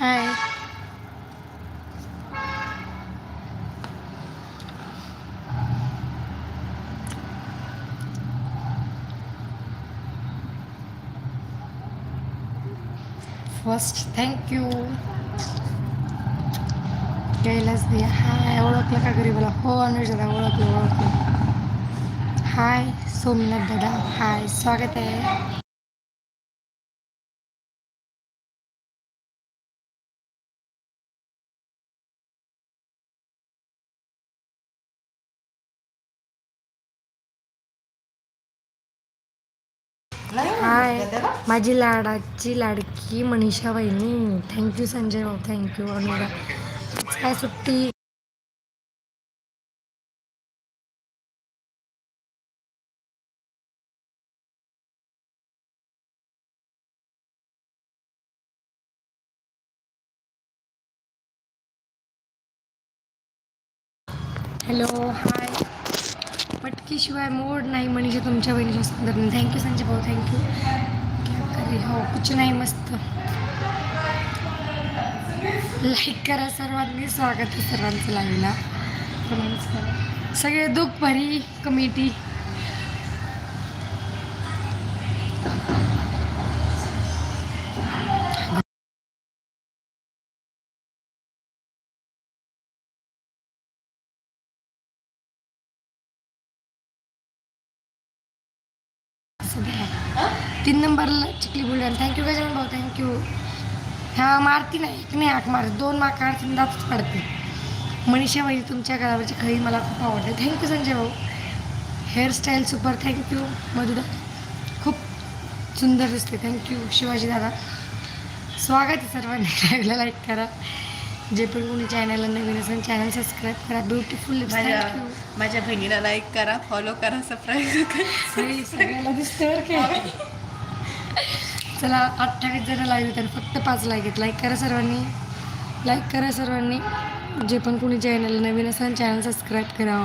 Hi first thank you Kailas Diya hi ओळखलं का गरीबाला हो अनुज दादा ओळखलं ओळखलं हाय सोमनाथ दादा हाय स्वागत आहे हाय. माझी लाडाची लाडकी मनीषा वहिनी. थँक्यू संजय भाऊ. थँक्यू अनुरा काय सुट्टी? हॅलो हाय पटकीशिवाय मोड नाही म्हणजे तुमच्या बहिणीच्या सुंदर थँक्यू संजय भाऊ थँक्यू हो कुछ नाही मस्त. लाईक करा सर्वांनी स्वागत आहे सर्वांचं लाईव्हला कमेंट्स करा सगळे दुःख भरी कमिटी तीन नंबरला चिखली बुलढाणा. थँक्यू गजानन भाऊ थँक्यू ह्या मारती नाही एक नाही हाक मारत दोन माक काढतील दातच पडते. मनीषा बाई तुमच्या गावाची खळी मला खूप आवडते. थँक्यू संजय भाऊ. हेअरस्टाईल सुपर थँक्यू मधुदा खूप सुंदर दिसते. थँक्यू शिवाजी दादा. स्वागत आहे सर्वांनी. लाईव्हला लाईक करा. जे पण कोणी चॅनलला नवीन असेल चॅनल सबस्क्राईब करा. ब्युटिफुल माझ्या बहिणीला लाईक करा फॉलो करा सबस्क्राईब करा. सगळी सगळ्याला दिसते बरं काय चला अठ्ठावीस जण लाईव्ह तर फक्त पाच लाईक आहेत. लाईक करा सर्वांनी. लाईक करा सर्वांनी. जे पण कोणी चॅनल नवीन असेल चॅनल सबस्क्राईब करा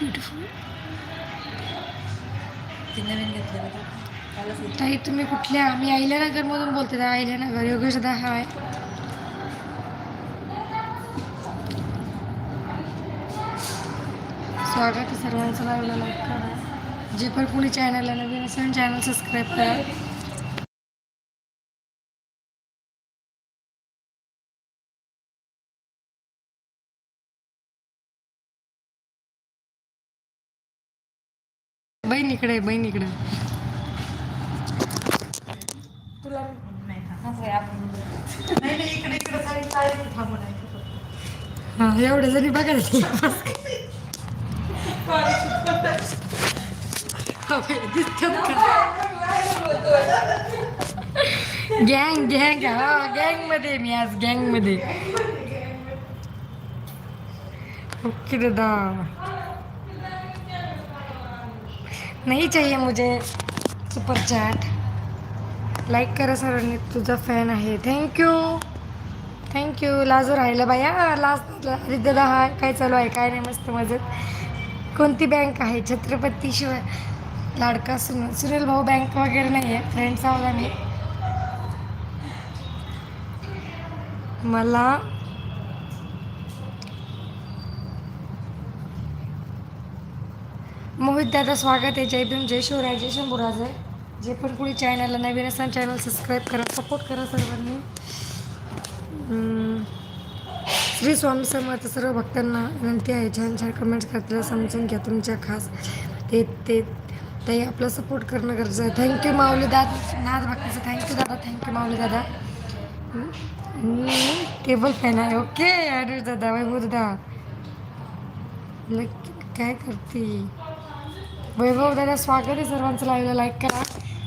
घेतलं. ताई तुम्ही कुठल्या? मी अहिल्यानगरमधून बोलते अहिल्यानगर. योगेश दादा हाय. स्वागत आहे सर्वांचं. लाईव्हला लाईक करा. जे पण कोणी चॅनलला नवीन असेल चॅनल सबस्क्राईब करा तुला नाही, इकडे- इकडे चालेल, चालेल. थांबू नाही. हा एवढे जणी बघायचे गँग गँग हा गँगमध्ये मी आज गँगमध्ये. ओके दादा. नहीं चाहिए मुझे सुपर चॅट लाईक करा सर्वांनी तुझा फॅन आहे. थँक्यू थँक्यू लाजू राहिलं बाया लाज अरे दादा हा काय चालू आहे? काय नाही मस्त मजेत. कोणती बँक आहे? छत्रपती शिवाय लाडका सुन सुनील भाऊ बँक वगैरे नाही आहे फ्रेंड्स आहोत आम्ही. मला मोहित दादा स्वागत आहे जय भीम जय शिवराय जय शंभूराज. आहे जे पण कोणी चॅनलला नवीन असताना चॅनल सबस्क्राईब करा सपोर्ट करा सर्वांनी. श्री स्वामी समर्थ सर्व भक्तांना विनंती आहे छान छान कमेंट्स करताना समजून घ्या तुमच्या खास. ते ते ते आपला सपोर्ट करणं गरजेचं आहे. थँक्यू माऊली दादा. नाद बाकीचं थँक्यू दादा. थँक्यू माऊली दादा. टेबल फॅन आहे. ओके अरे दादा वैभव दादा. नक्की काय करते? वैभव दादा स्वागत आहे सर्वांचं लाईव्हला लाईक करा.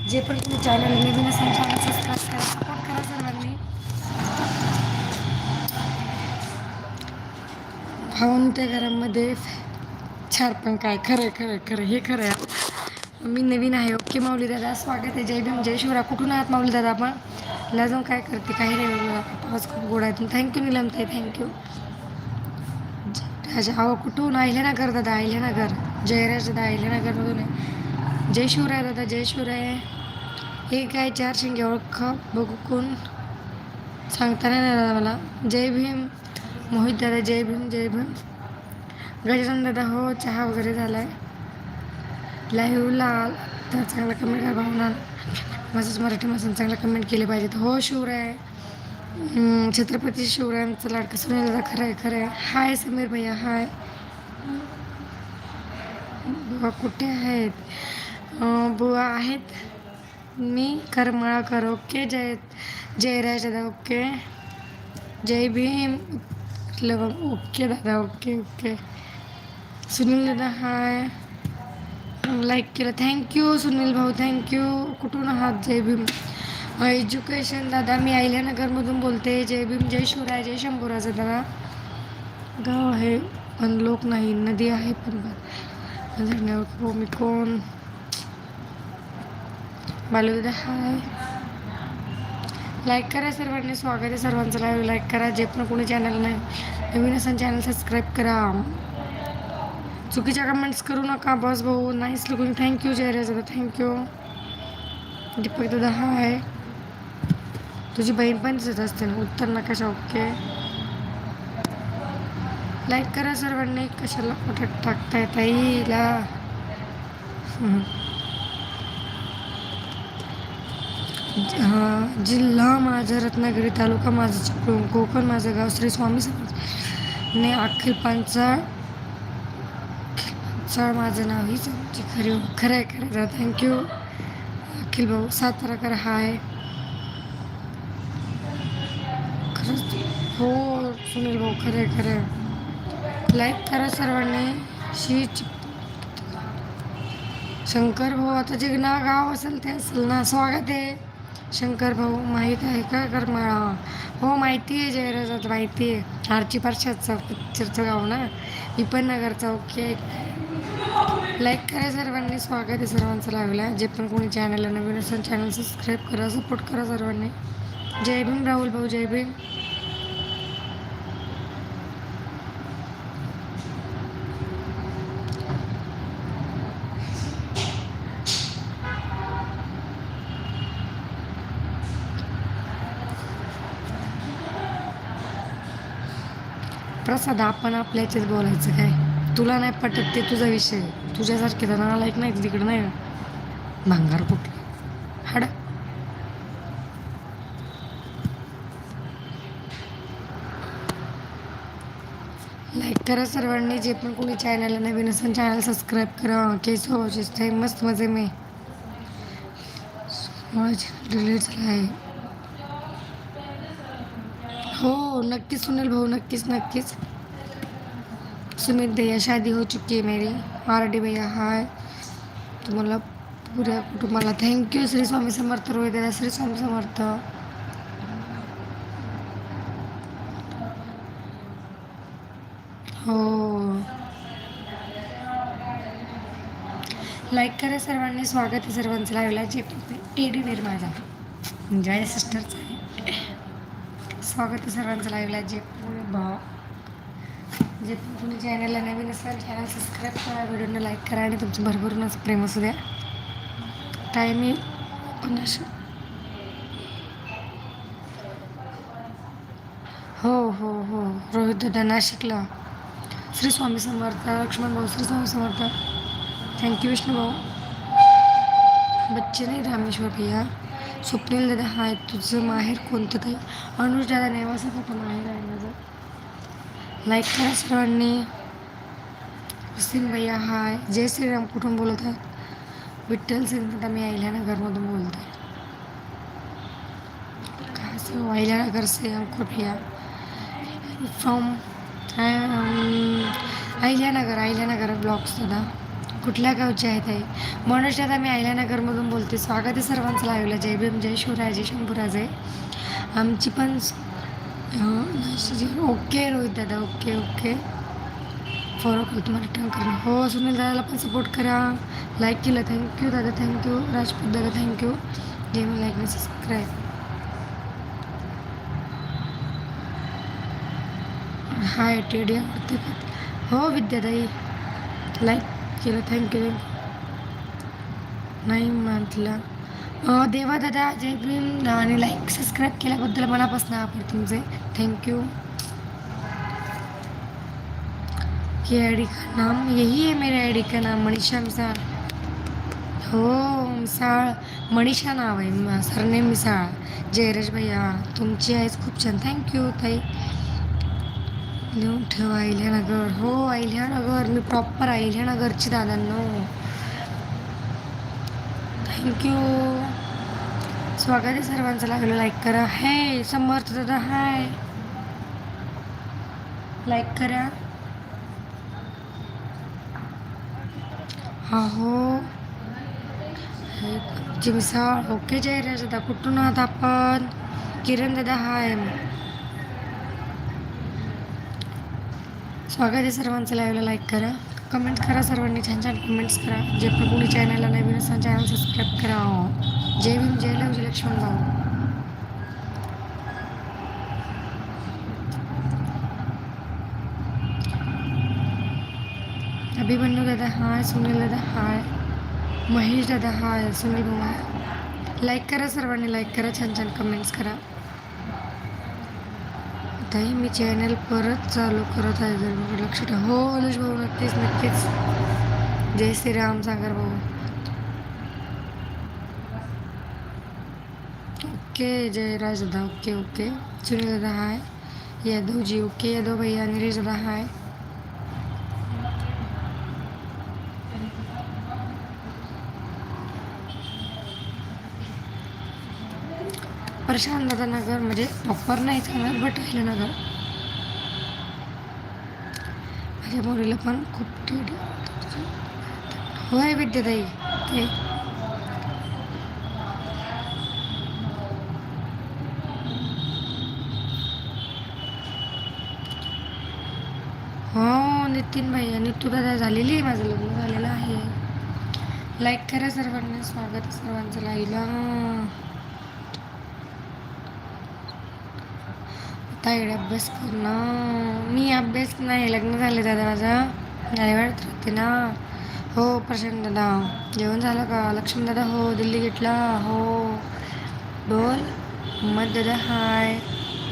जे पण तुम्ही चॅनल नवीन असेल चॅनल सबस्क्राईब करा. सपोर्ट करा सर्वांनी. भाऊंच्या घरामध्ये छान पण काय? खरं खरं खरं हे खरं आहे. मी नवीन आहे. ओके माऊली दादा स्वागत आहे. जय भीम जय शिवरा कुठून आहात माऊली दादा आपण? अजून काय करते? काही नाही आवाज खूप गोड आहे. थँक्यू निलमताई थँक्यू राजा अहो कुठून? अहिल्यानगर दादा अहिल्यानगर. जयराज दादा अहिल्यानगरमधून आहे. जय शिवराय दादा जय शिवराय. हे काय चार शिंगे ओळख? बघू कोण? सांगता नाही दादा मला. जय भीम. मोहित दादा जय भीम जय भीम. गजानन दादा हो चहा वगैरे झाला आहे लाईव्हला तर चांगला कमेंट करा भावना. माझंच मराठी माणसानं चांगला कमेंट केले पाहिजेत हो शिवराय. छत्रपती शिवरायांचं लाडकं सुनील दादा खरं आहे खरं आहे हाय समीर भैया हाय. बुवा कुठे आहेत? बुवा आहेत. मी करमळाकर ओके जय जयराज दादा ओके. जय भीम. म्हटलं ओके दादा ओके ओके. सुनील दादा हाय. लाईक केलं. थँक्यू सुनील भाऊ. थँक्यू कुठून आहात जय भीम? एज्युकेशन दादा मी अहिल्यानगरमधून बोलते. जय भीम जय शिवराय जय शंभूराजा दादा. गाव आहे पण लोक नाही नदी आहे पण धन्यवाद हो मी कोण बालुदादा हाय लाईक करा सर्वांनी स्वागत आहे सर्वांचं. लाईव्ह लाईक करा जे पण कोणी चॅनल नाही नवीन असं चॅनल सबस्क्राईब करा. चुकीच्या कमेंट्स करू नका बस भाऊ. Nice looking thank you Jayraj. दादा थँक्यू दीपक दादा हाय तुझी बहीण पण दिसत असते ना? उत्तर नकाशा ओके लाईक करा सर्वांनी. कशाला कुठे टाकताय ताईला? हम्म. जिल्हा माझा रत्नागिरी तालुका माझा चिपळूण कोकण माझं गाव श्री स्वामी समाज ने अखिल पांचा सर माझं नाव हीच आमची खरी खरं आहे खरं आहे. थँक्यू अखिल भाऊ साताराकर हाय खरंच हो सुनील भाऊ खरं आहे खरं लाईक करा सर्वांनी. शी शंकर भाऊ आता जे ना गाव असेल ते असेल ना स्वागत आहे. शंकर भाऊ माहीत आहे का करमाळा? हो माहिती आहे जयराजात माहिती आहे. आरची पारशाचं पिक्चरचं गाव ना? मी पण ओके लाईक करा सर्वांनी स्वागत आहे सर्वांचं लावला जे पण कोणी चॅनलला नवीन असेल चॅनल सबस्क्राईब करा सपोर्ट करा सर्वांनी. जय भीम राहुल भाऊ जय भीम. प्रसाद आपण आपल्याचेच बोलायचं काय? तुला नाही पटत ते तुझा विषय. तुझ्यासारखे जणांना नालायक नाही तिकडं नाही भांगार कुठलं हाड. लाईक करा सर्वांनी जे पण कोणी चॅनलला नवीन असेल चॅनल सबस्क्राईब करा. केस टाईम मस्त मजे मी. डिलीट झाला आहे. हो नक्कीच सुनील भाऊ नक्कीच नक्कीच. सुमित भैया शादी हो चुकी है मेरी। आर डी भैया हाय तुम्हाला पुऱ्या कुटुंबाला थँक्यू श्री स्वामी समर्थ रोहित श्री स्वामी समर्थ हो। लाईक करा सर्वांनी स्वागत आहे सर्वांचं लावला जे टेडी बेर माझा जय सिस्टरचं आहे स्वागत आहे सर्वांचं लाईव्हला जे भाव. जे पण तुम्ही चॅनलला नवीन असाल चॅनल सबस्क्राईब करा व्हिडिओना लाईक करा आणि तुमचं भरभरून असं प्रेम असू द्या. टायमी पन्नास हो हो हो. रोहित दादा नाशिकला. श्री स्वामी समर्थ लक्ष्मण भाऊ श्री स्वामी समर्थ. थँक्यू विष्णू भाऊ. बच्चे नाही रामेश्वर भैया. स्वप्नील दादा हाय तुझं माहेर कोणतं काही अनुज दादा नेवासा फोटो माहेर आहे माझं. लाईक करा सर्वांनी हुसेन भैया हाय जय श्रीराम कुठून बोलत आहात? विठ्ठल सिंग मी अहिल्यानगरमधून बोलत आहे काय असं अहिल्यानगर से अंकुर भैया फ्रॉम अहिल्यानगर अहिल्यानगर ब्लॉक्स कुठल्या गावचे आहेत आहे म्हणून आता मी अहिल्यानगरमधून बोलते स्वागत आहे सर्वांचं लावलं जय भीम जय शिवराय जय शंभूराजे. आमची पण ओके रोहित दादा ओके ओके फॉलो करू तुम्हाला रिटर्न करा हो सुनील दादाला पण सपोर्ट करा लाईक केलं थँक्यू दादा थँक्यू राजपूत दादा थँक्यू जे मी लाईक सबस्क्राईब हाय टेडी आवडते हो विद्याताई लाईक केलं थँक्यू थँक्यू नाही म्हटलं देवा दादा जय भीम आणि लाईक सबस्क्राईब केल्याबद्दल मनापासून आभार तुमचे थँक्यू ये आईडी का नाम यही है मेरे आईडी का नाम मनीषा मिसाळ हो मिसाळ मनीषा नाव आहे सरनेम मिसाळ जयराज भैया तुमची आहेच खूप छान थँक्यू ताई। लिहून ठेव अहिल्यानगर हो अहिल्यानगर मी प्रॉपर अहिल्यानगरची दादांनो। थँक्यू स्वागत आहे सर्वांचं लागलं लाईक करा. हे समर्थ दादा हाय लाईक करा. हा हो. हे मिसाळ ओके जयराज दादा कुठून आहात आपण? किरण दादा हाय स्वागत आहे सर्वांचं लाईव्हला लाईक करा. कमेंट करा सर्वांनी छान छान कमेंट्स करा. जे पण कोणी चॅनलला नवीन असताना चॅनल सबस्क्राईब करा हो. जय भीम जय लव जय लक्ष्मण भाऊ. अभिमन्यू दादा हाय सुनील दादा हाय. महेश दादा हाय सुनील भाऊ लाईक करा सर्वांनी लाईक करा छान छान कमेंट्स करा. ताई मी चॅनल परत चालू करत आहे जर मग लक्ष ठेवा. हो अनुज भाऊ नक्कीच नक्कीच. जय श्रीराम सागर भाऊ. ओके जय राज दादा ओके ओके. सुनील दादा हाय. यादव जी ओके. यादव भैया निलेश दादा हाय. प्रशांत दादा नगर म्हणजे प्रॉपर नाही सांगणार बट आहे नगर. माझ्या मुलीला पण खूप टीड होय विद्याताई ते. हो नितीन भाई आणि तू दादा झालेली आहे माझं लग्न झालेलं आहे. लाईक करा सर्वांना स्वागत सर्वांचं लाईला. ताईड अभ्यास कर ना. मी अभ्यास नाही लग्न झाले दादा माझं. नाही वाटत राहते ना. हो प्रशांत दादा. जेवण झालं का? लक्ष्मण दादा हो दिल्ली गेटला हो. बोल. मत दादा हाय.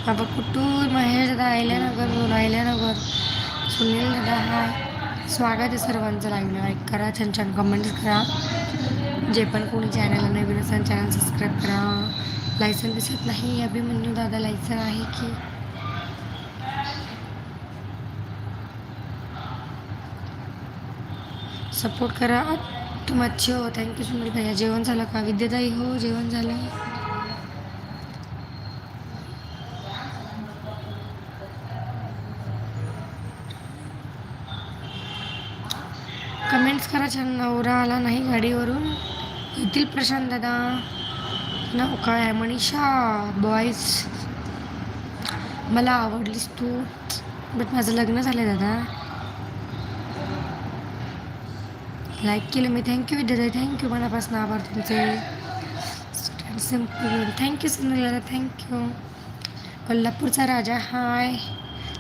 बाबा कुठून? महेश दादा आयल्यानगर बोल अहिल्यानगर सुनील दादा हाय. स्वागत आहे सर्वांचं लागलं लाईक करा छान छान कमेंट्स करा. जे पण कोणी चॅनलला नवीन असेल चॅनल सबस्क्राईब करा. लायसन दिसत नाही अभिमन्यू दादा लायसन आहे की? सपोर्ट करा. तुम अच्छे हो. थँक्यू सुनील भैया. जेवण झालं का? विद्याताई हो जेवण झालं. कमेंट्स करा छान. नवरा आला नाही गाडीवरून. येथील प्रशांत दादा. नाव काय आहे? मनीषा बॉईज मला आवडलीस तू. बट माझं लग्न झालं दादा. लाईक केलं मी थँक्यू विद्याताई थँक्यू मनापासून आभार तुमचे सिंपल थँक्यू सुनील दादा थँक्यू कोल्हापूरचा राजा हाय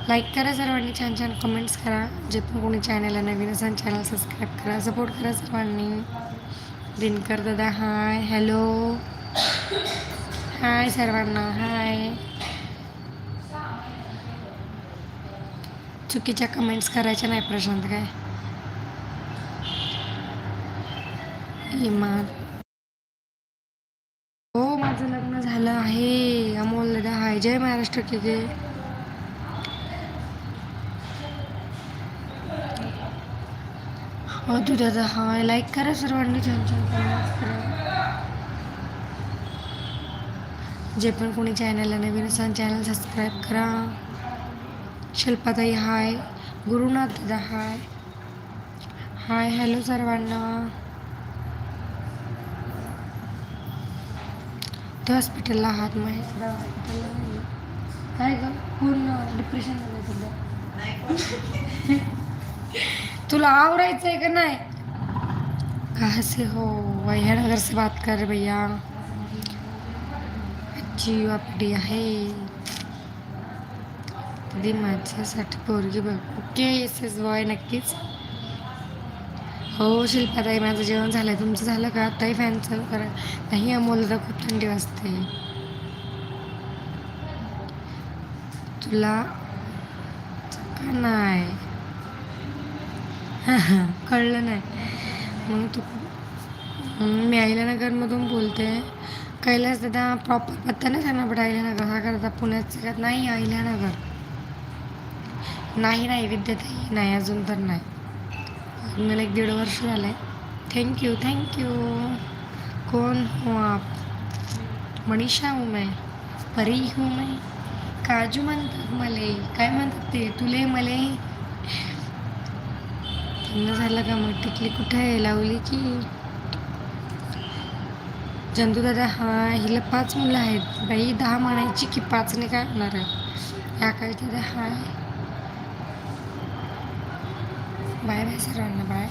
लाईक करा सर्वांनी छान छान कमेंट्स करा जे पण कोणी चॅनलला नवीन असेल चॅनल सबस्क्राईब करा सपोर्ट करा सर्वांनी दिनकर दादा हाय हॅलो हाय सर्वांना हाय चुकीच्या कमेंट्स करायच्या नाही प्रशांत काय इमान हो माझं लग्न झालं आहे. अमोल दादा हाय. जय महाराष्ट्र की जय हो तू दादा हाय. लाईक करा सर्वांनी छान छान कमेंट्स करा. जे पण कोणी चॅनलला नवीन असाल चॅनल सबस्क्राईब करा. शिल्पाताई हाय. गुरुनाथ दादा हाय. हाय हॅलो सर्वांना. ते हॉस्पिटलला आहात महेश हॉस्पिटलला काय ग पूर्ण डिप्रेशन झालं सध्या? तुला आवरायचं आहे का नाही? कहाँ से हो? वैयानगर से बात कर भैया. अच्छी आपली आहे. दी माझ्यासाठी पोरगी बघ. ओके एस एस बॉय नक्कीच. हो शिल्पाताई माझं जेवण झालं आहे तुमचं झालं का? आत्ताही फॅन चालू करा नाही अमोलला खूप थंडी वाजते. तुला का नाही? कळलं नाही. मग तू मी अहिल्यानगरमधून बोलते. कैलास दादा प्रॉपर पत्ता नाही सांगणार पण अहिल्यानगर हा करता पुण्यात सगळ्यात नाही अहिल्यानगर नाही नाही विद्याताई नाही अजून तर नाही. मला एक दीड वर्ष झालं आहे थँक्यू थँक्यू कोण? हो आप. मनीषा हूँ मैं. परी हूँ मैं. काजू म्हणतात मले. काय म्हणतात ते? तुले मले. त्यांना झालं का मग? टिकली कुठे आहे? लावली की. जंतू दादा हा हिला पाच मुलं आहेत. बाई दहा म्हणायची की पाचने काय होणार आहे? या काय दादा हाय. बाय बाय सर्वांना बाय